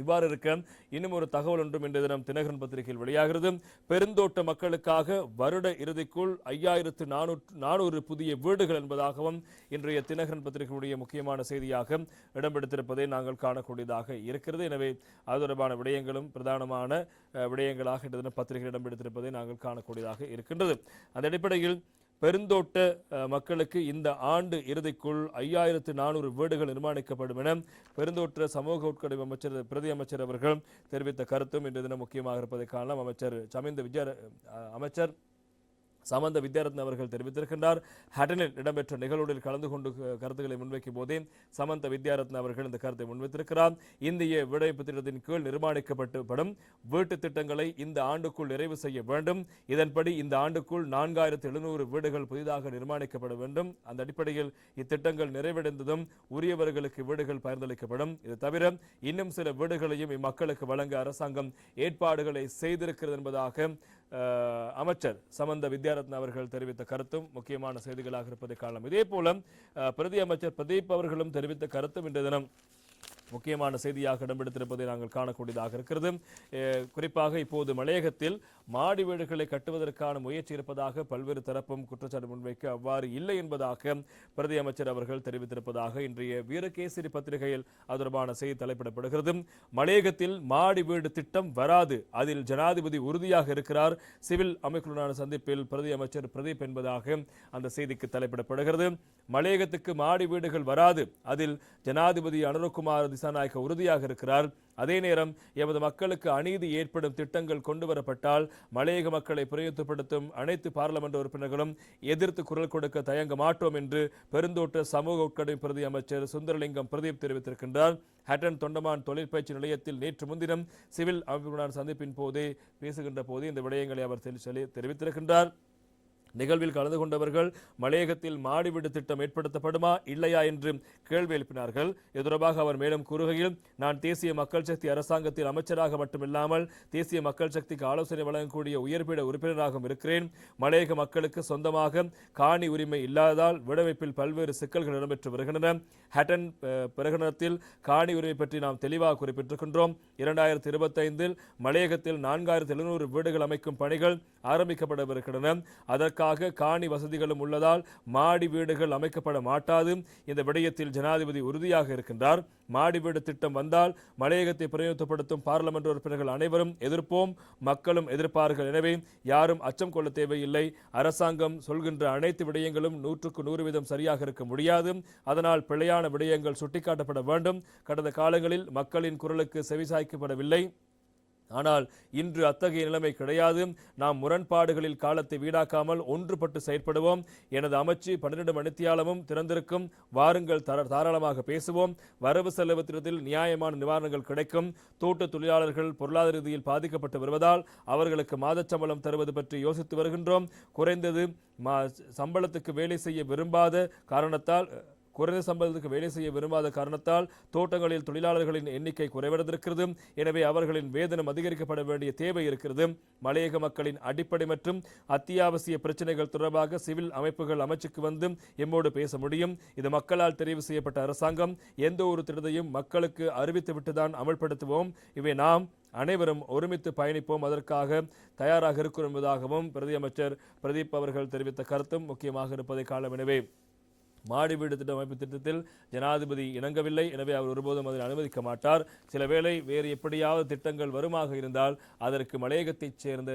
இவ்வாறு இருக்க இன்னும் ஒரு தகவல் ஒன்றும் இன்றைய தினம் தினகரன் பத்திரிகையில் வெளியாகிறது. பெருந்தோட்ட மக்களுக்காக வருட இறுதிக்குள் ஐயாயிரத்து நானூற்று நானூறு புதிய வீடுகள் என்பதாகவும் இன்றைய தினகரன் பத்திரிகையுடைய முக்கியமான செய்தியாக இடம்பெடுத்திருப்பதை நாங்கள் காணக்கூடியதாக இருக்கிறது. எனவே அது தொடர்பான விடயங்களும் பிரதானமான விடயங்களாக இன்றைய தினம் பத்திரிகை இடம்பெடுத்திருப்பதை நாங்கள் காணக்கூடியதாக இருக்கின்றது. அந்த அடிப்படையில் பெருந்தோட்ட அஹ், மக்களுக்கு இந்த ஆண்டு இறுதிக்குள் ஐயாயிரத்து நானூறு வீடுகள் நிர்மாணிக்கப்படும் என பெருந்தோட்ட சமூக உட்கடை அமைச்சர் பிரதி அமைச்சர் அவர்கள் தெரிவித்த கருத்தும் இன்று தினம் முக்கியமாக இருப்பதை காணலாம். அமைச்சர் சமிந்த விஜய அஹ், அமைச்சர் சமந்த வித்யாரத்ன அவர்கள் தெரிவித்திருக்கின்றார். ஹட்டனில் இடம்பெற்ற நிகழ்வுகளில் கலந்து கொண்டு கருத்துக்களை முன்வைக்கும் போதே சமந்த வித்யாரத்ன அவர்கள் இந்த கருத்தை முன்வைத்திருக்கிறார். இந்திய விடைப்பு திட்டத்தின் கீழ் நிர்மாணிக்கப்பட்டுப்படும். வீட்டு திட்டங்களை இந்த ஆண்டுக்குள் நிறைவு செய்ய வேண்டும். இதன்படி இந்த ஆண்டுக்குள் நான்காயிரத்து எழுநூறு வீடுகள் புதிதாக நிர்மாணிக்கப்பட வேண்டும். அந்த அடிப்படையில் இத்திட்டங்கள் நிறைவடைந்ததும் உரியவர்களுக்கு வீடுகள் பகிர்ந்தளிக்கப்படும். இது தவிர இன்னும் சில வீடுகளையும் இம்மக்களுக்கு வழங்க அரசாங்கம் ஏற்பாடுகளை செய்திருக்கிறது என்பதாக அமைச்சர் சமந்த வித்யாரத்ன அவர்கள் தெரிவித்த கருத்தும் முக்கியமான செய்திகளாக இருப்பதை காணலாம். இதே போல பிரதி அமைச்சர் பிரதீப் அவர்களும் தெரிவித்த கருத்தும் இன்றைய தினம் முக்கியமான செய்தியாக இடம்பெடுத்திருப்பதை நாங்கள் காணக்கூடியதாக இருக்கிறது. குறிப்பாக இப்போது மலையகத்தில் மாடி வீடுகளை கட்டுவதற்கான முயற்சி இருப்பதாக பல்வேறு தரப்பும் குற்றச்சாட்டு முன்வைக்க அவ்வாறு இல்லை என்பதாக பிரதி அமைச்சர் அவர்கள் தெரிவித்திருப்பதாக இன்றைய வீரகேசரி பத்திரிகையில் அது தொடர்பான செய்தி தலைப்பிடப்படுகிறது. மலையகத்தில் மாடி வீடு திட்டம் வராது. அதில் ஜனாதிபதி உறுதியாக இருக்கிறார். சிவில் அமைப்புடனான சந்திப்பில் பிரதி அமைச்சர் பிரதீப் என்பதாக அந்த செய்திக்கு தலைப்பிடப்படுகிறது. மலையகத்துக்கு மாடி வீடுகள் வராது. அதில் ஜனாதிபதி அனுரகுமார் திசாநாயக்க உறுதியாக இருக்கிறார். அதே நேரம் எமது மக்களுக்கு அநீதி ஏற்படும் திட்டங்கள் கொண்டு வரப்பட்டால் மலையக மக்களை பிரயோஜனப்படுத்தும் அனைத்து பாராளுமன்ற உறுப்பினர்களும் எதிர்த்து குரல் கொடுக்க தயங்க மாட்டோம் என்று பெருந்தோட்ட சமூக உட்கடை பிரதி அமைச்சர் சுந்தரலிங்கம் பிரதீப் தெரிவித்திருக்கின்றார். ஹட்டன் தொண்டமான் தொழிற்பயிற்சி நிலையத்தில் நேற்று முன்தினம் சிவில் அமைப்புடன் சந்திப்பின் போதே பேசுகின்ற போது இந்த விடயங்களை அவர் தெரிவித்திருக்கின்றார். நிகழ்வில் கலந்து கொண்டவர்கள் மலையகத்தில் மாடி வீடு திட்டம் ஏற்படுத்தப்படுமா இல்லையா என்று கேள்வி எழுப்பினார்கள். இது தொடர்பாக அவர் மேலும் கூறுகையில் நான் தேசிய மக்கள் சக்தி அரசாங்கத்தில் அமைச்சராக மட்டுமில்லாமல் தேசிய மக்கள் சக்திக்கு ஆலோசனை வழங்கக்கூடிய உயர்பீட உறுப்பினராகவும் இருக்கிறேன். மலையக மக்களுக்கு சொந்தமாக காணி உரிமை இல்லாததால் விடமைப்பில் பல்வேறு சிக்கல்கள் இடம்பெற்று வருகின்றன. ஹட்டன் பிரகடனத்தில் காணி உரிமை பற்றி நாம் தெளிவாக குறிப்பிட்டிருக்கின்றோம். இரண்டாயிரத்தி இருபத்தைந்தில் மலையகத்தில் நான்காயிரத்தி எழுநூறு வீடுகள் அமைக்கும் பணிகள் ஆரம்பிக்கப்படவிருக்கின்றன. அதற்கு அதற்காக காணி வசதிகளும் உள்ளதால் மாடி வீடுகள் அமைக்கப்பட மாட்டாது. இந்த விடயத்தில் ஜனாதிபதி உறுதியாக இருக்கின்றார். மாடி வீடு திட்டம் வந்தால் மலையகத்தை பிரயோகப்படுத்தும் பாராளுமன்ற உறுப்பினர்கள் அனைவரும் எதிர்ப்போம். மக்களும் எதிர்ப்பார்கள். எனவே யாரும் அச்சம் கொள்ள தேவையில்லை. அரசாங்கம் சொல்கின்ற அனைத்து விடயங்களும் நூற்றுக்கு நூறு வீதம் சரியாக இருக்க முடியாது. அதனால் பிழையான விடயங்கள் சுட்டிக்காட்டப்பட வேண்டும். கடந்த காலங்களில் மக்களின் குரலுக்கு செவிசாய்க்கப்படவில்லை. ஆனால் இன்று அத்தகைய நிலைமை கிடையாது. நாம் முரண்பாடுகளில் காலத்தை வீணாக்காமல் ஒன்றுபட்டு செயற்படுவோம். எனது அமைச்சு பன்னிரண்டு மணித்தியாலமும் திறந்திருக்கும். வாருங்கள் தர தாராளமாக பேசுவோம். வரவு செலவு திட்டத்தில் நியாயமான நிவாரணங்கள் கிடைக்கும். தோட்ட தொழிலாளர்கள் பொருளாதார ரீதியில் பாதிக்கப்பட்டு வருவதால் அவர்களுக்கு மாதச்சம்பளம் தருவது பற்றி யோசித்து வருகின்றோம். குறைந்தது மா சம்பளத்துக்கு வேலை செய்ய விரும்பாத காரணத்தால் குறைந்த சம்பளத்துக்கு வேலை செய்ய விரும்பாத காரணத்தால் தோட்டங்களில் தொழிலாளர்களின் எண்ணிக்கை குறைவடைந்திருக்கிறது. எனவே அவர்களின் வேதனம் அதிகரிக்கப்பட வேண்டிய தேவை இருக்கிறது. மலையக மக்களின் அடிப்படை மற்றும் அத்தியாவசிய பிரச்சனைகள் தொடர்பாக சிவில் அமைப்புகள் அமைச்சுக்கு வந்து எம்மோடு பேச முடியும். இது மக்களால் தெரிவு செய்யப்பட்ட அரசாங்கம். எந்த ஒரு திட்டத்தையும் மக்களுக்கு அறிவித்துவிட்டுதான் அமல்படுத்துவோம். இவை நாம் அனைவரும் ஒருமித்து பயணிப்போம். அதற்காக தயாராக இருக்கிறோம் என்பதாகவும் பிரதி அமைச்சர் பிரதீப் அவர்கள் தெரிவித்த கருத்தும் முக்கியமாக இருப்பதை காலம் எனவே மாடி வீடு திட்ட அமைப்பு திட்டத்தில் ஜனாதிபதி இணங்கவில்லை. எனவே அவர் ஒருபோதும் அதில் அனுமதிக்க மாட்டார். சில வேளை வேறு எப்படியாவது திட்டங்கள் வருமாக இருந்தால் அதற்கு மலையகத்தைச் சேர்ந்த